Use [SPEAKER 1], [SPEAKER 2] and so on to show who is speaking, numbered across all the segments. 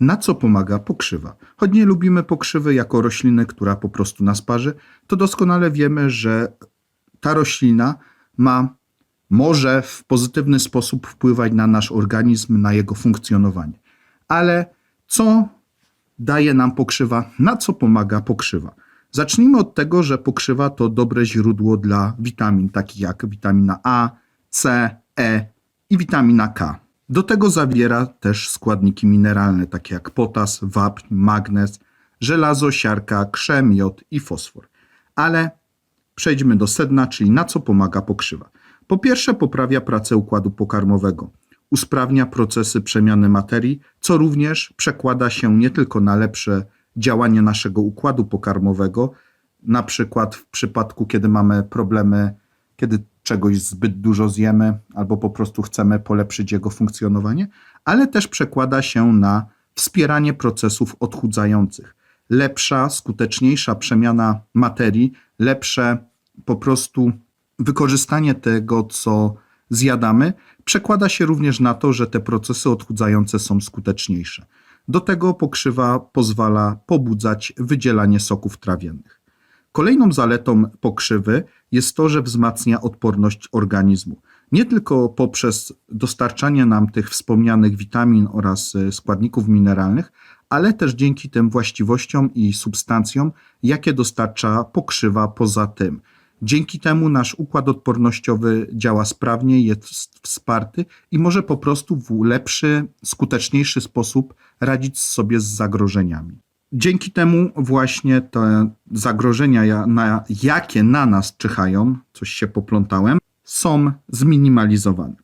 [SPEAKER 1] Na co pomaga pokrzywa? Choć nie lubimy pokrzywy jako rośliny, która po prostu nas parzy, to doskonale wiemy, że ta roślina ma, może w pozytywny sposób wpływać na nasz organizm, na jego funkcjonowanie. Ale co daje nam pokrzywa? Na co pomaga pokrzywa? Zacznijmy od tego, że pokrzywa to dobre źródło dla witamin, takich jak witamina A, C, E i witamina K. Do tego zawiera też składniki mineralne, takie jak potas, wapń, magnez, żelazo, siarka, krzem, jod i fosfor. Ale przejdźmy do sedna, czyli na co pomaga pokrzywa. Po pierwsze, poprawia pracę układu pokarmowego, usprawnia procesy przemiany materii, co również przekłada się nie tylko na lepsze działanie naszego układu pokarmowego, na przykład w przypadku, kiedy mamy problemy, kiedy czegoś zbyt dużo zjemy, albo po prostu chcemy polepszyć jego funkcjonowanie, ale też przekłada się na wspieranie procesów odchudzających. Lepsza, skuteczniejsza przemiana materii, lepsze po prostu wykorzystanie tego, co zjadamy, przekłada się również na to, że te procesy odchudzające są skuteczniejsze. Do tego pokrzywa pozwala pobudzać wydzielanie soków trawiennych. Kolejną zaletą pokrzywy jest to, że wzmacnia odporność organizmu. Nie tylko poprzez dostarczanie nam tych wspomnianych witamin oraz e, składników mineralnych, ale też dzięki tym właściwościom i substancjom, jakie dostarcza pokrzywa poza tym. Dzięki temu nasz układ odpornościowy działa sprawnie, jest wsparty i może po prostu w lepszy, skuteczniejszy sposób radzić sobie z zagrożeniami. Dzięki temu właśnie te zagrożenia, na, jakie na nas czyhają, coś się poplątałem, są zminimalizowane.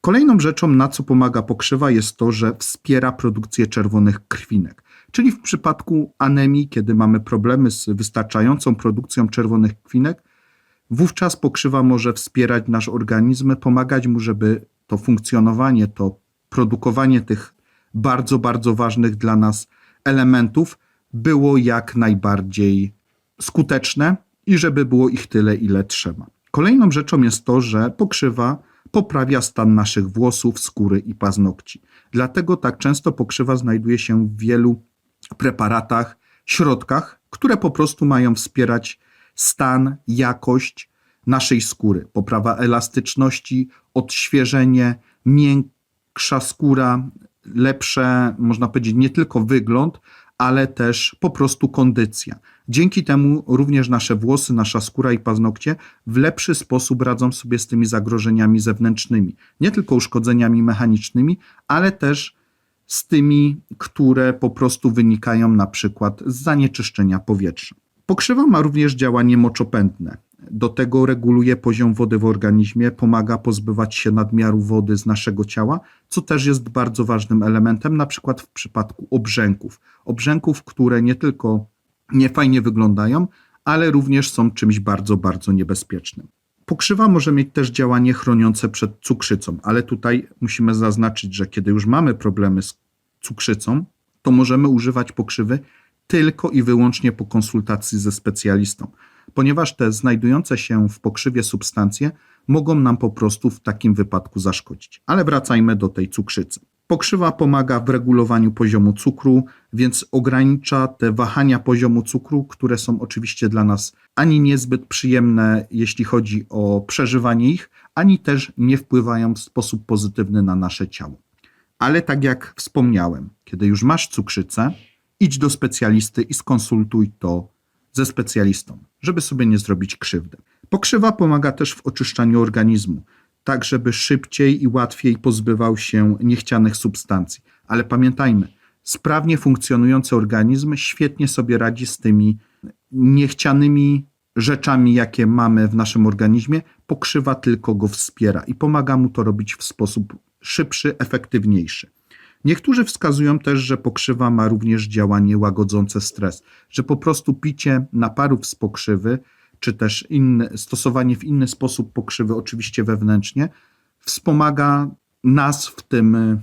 [SPEAKER 1] Kolejną rzeczą, na co pomaga pokrzywa, jest to, że wspiera produkcję czerwonych krwinek. Czyli w przypadku anemii, kiedy mamy problemy z wystarczającą produkcją czerwonych krwinek, wówczas pokrzywa może wspierać nasz organizm, pomagać mu, żeby to funkcjonowanie, to produkowanie tych bardzo, bardzo ważnych dla nas elementów było jak najbardziej skuteczne i żeby było ich tyle, ile trzeba. Kolejną rzeczą jest to, że pokrzywa poprawia stan naszych włosów, skóry i paznokci. Dlatego tak często pokrzywa znajduje się w wielu preparatach, środkach, które po prostu mają wspierać stan, jakość naszej skóry. Poprawa elastyczności, odświeżenie, miększa skóra, lepsze, można powiedzieć, nie tylko wygląd, ale też po prostu kondycja. Dzięki temu również nasze włosy, nasza skóra i paznokcie w lepszy sposób radzą sobie z tymi zagrożeniami zewnętrznymi. Nie tylko uszkodzeniami mechanicznymi, ale też z tymi, które po prostu wynikają na przykład z zanieczyszczenia powietrza. Pokrzywa ma również działanie moczopędne. Do tego reguluje poziom wody w organizmie, pomaga pozbywać się nadmiaru wody z naszego ciała, co też jest bardzo ważnym elementem, na przykład w przypadku obrzęków. Obrzęków, które nie tylko niefajnie wyglądają, ale również są czymś bardzo, bardzo niebezpiecznym. Pokrzywa może mieć też działanie chroniące przed cukrzycą, ale tutaj musimy zaznaczyć, że kiedy już mamy problemy z cukrzycą, to możemy używać pokrzywy tylko i wyłącznie po konsultacji ze specjalistą ponieważ te znajdujące się w pokrzywie substancje mogą nam po prostu w takim wypadku zaszkodzić. Ale wracajmy do tej cukrzycy. Pokrzywa pomaga w regulowaniu poziomu cukru, więc ogranicza te wahania poziomu cukru, które są oczywiście dla nas ani niezbyt przyjemne, jeśli chodzi o przeżywanie ich, ani też nie wpływają w sposób pozytywny na nasze ciało. Ale tak jak wspomniałem, kiedy już masz cukrzycę, idź do specjalisty i skonsultuj to ze specjalistą, żeby sobie nie zrobić krzywdy. Pokrzywa pomaga też w oczyszczaniu organizmu, tak żeby szybciej i łatwiej pozbywał się niechcianych substancji. Ale pamiętajmy, sprawnie funkcjonujący organizm świetnie sobie radzi z tymi niechcianymi rzeczami, jakie mamy w naszym organizmie, pokrzywa tylko go wspiera i pomaga mu to robić w sposób szybszy, efektywniejszy. Niektórzy wskazują też, że pokrzywa ma również działanie łagodzące stres, że po prostu picie naparów z pokrzywy, czy też inny, stosowanie w inny sposób pokrzywy, oczywiście wewnętrznie, wspomaga nas w tym e,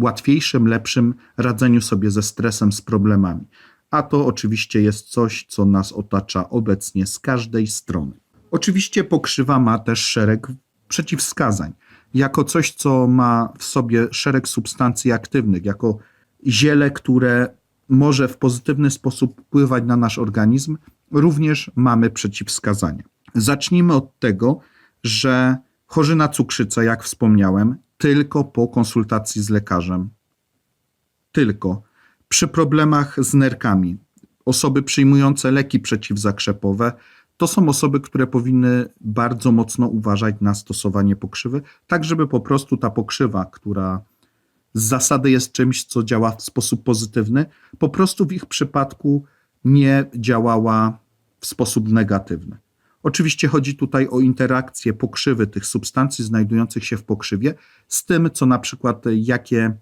[SPEAKER 1] łatwiejszym, lepszym radzeniu sobie ze stresem, z problemami. A to oczywiście jest coś, co nas otacza obecnie z każdej strony. Oczywiście pokrzywa ma też szereg przeciwwskazań jako coś, co ma w sobie szereg substancji aktywnych, jako ziele, które może w pozytywny sposób wpływać na nasz organizm, również mamy przeciwwskazania. Zacznijmy od tego, że chorzy na cukrzycę, jak wspomniałem, tylko po konsultacji z lekarzem, tylko. Przy problemach z nerkami, osoby przyjmujące leki przeciwzakrzepowe, to są osoby, które powinny bardzo mocno uważać na stosowanie pokrzywy, tak żeby po prostu ta pokrzywa, która z zasady jest czymś, co działa w sposób pozytywny, po prostu w ich przypadku nie działała w sposób negatywny. Oczywiście chodzi tutaj o interakcję pokrzywy tych substancji znajdujących się w pokrzywie z tym, co na przykład jakie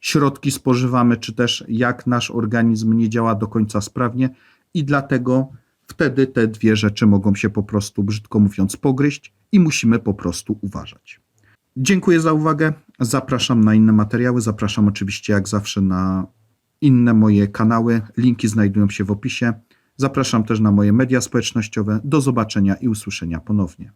[SPEAKER 1] środki spożywamy, czy też jak nasz organizm nie działa do końca sprawnie i dlatego wtedy te dwie rzeczy mogą się po prostu, brzydko mówiąc, pogryźć i musimy po prostu uważać. Dziękuję za uwagę. Zapraszam na inne materiały. Zapraszam oczywiście jak zawsze na inne moje kanały. Linki znajdują się w opisie. Zapraszam też na moje media społecznościowe. Do zobaczenia i usłyszenia ponownie.